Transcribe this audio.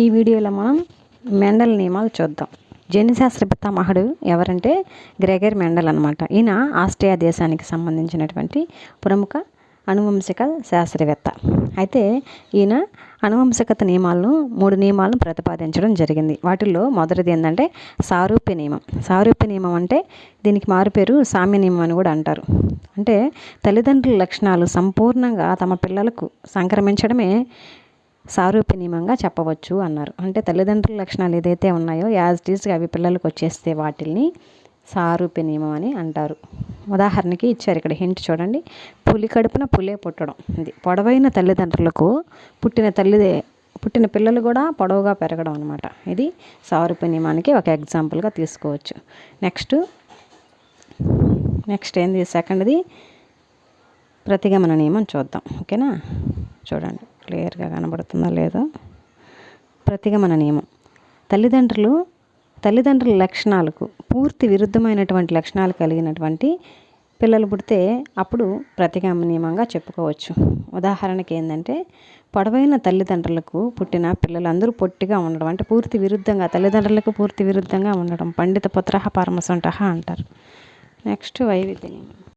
ఈ వీడియోలో మనం మెండల్ నియమాలు చూద్దాం. జన్యుశాస్త్ర పితామహుడు ఎవరంటే గ్రెగర్ మెండల్ అనమాట ఈయన ఆస్ట్రియా దేశానికి సంబంధించినటువంటి ప్రముఖ అనువంశిక శాస్త్రవేత్త. అయితే ఈయన అనువంశికత నియమాలను మూడు నియమాలను ప్రతిపాదించడం జరిగింది. వాటిల్లో మొదటిది ఏంటంటే సారూప్య నియమం. సారూప్య నియమం అంటే దీనికి మారుపేరు సామ్య నియమం అని కూడా అంటారు. అంటే తల్లిదండ్రుల లక్షణాలు సంపూర్ణంగా తమ పిల్లలకు సంక్రమించడమే సారూప్య నియమంగా చెప్పవచ్చు అన్నారు. అంటే తల్లిదండ్రుల లక్షణాలు ఏదైతే ఉన్నాయో యాజ్ టీజ్గా అవి పిల్లలకు వచ్చేస్తే వాటిల్ని సారూప్య నియమం అని అంటారు. ఉదాహరణకి ఇచ్చారు ఇక్కడ హింట్ చూడండి. పులి కడుపున పులే పుట్టడం. ఇది పొడవైన తల్లిదండ్రులకు పుట్టిన తల్లిదే పుట్టిన పిల్లలు కూడా పొడవుగా పెరగడం అనమాట ఇది సారూప్య నియమానికి ఒక ఎగ్జాంపుల్గా తీసుకోవచ్చు. నెక్స్ట్ నెక్స్ట్ ఏంది? సెకండ్ది ప్రతిగమన నియమం చూద్దాం. ఓకేనా చూడండి. క్లియర్గా కనబడుతుందా లేదో? ప్రతిగమన నియమం. తల్లిదండ్రులు తల్లిదండ్రుల లక్షణాలకు పూర్తి విరుద్ధమైనటువంటి లక్షణాలు కలిగినటువంటి పిల్లలు పుడితే అప్పుడు ప్రతిగమ నియమంగా చెప్పుకోవచ్చు. ఉదాహరణకి ఏంటంటే పొడవైన తల్లిదండ్రులకు పుట్టిన పిల్లలందరూ పొట్టిగా ఉండడం అంటే పూర్తి విరుద్ధంగా తల్లిదండ్రులకు పూర్తి విరుద్ధంగా ఉండడం పండిత పుత్ర పరమసంట అంటారు. నెక్స్ట్ వైవిధ్య నియమం.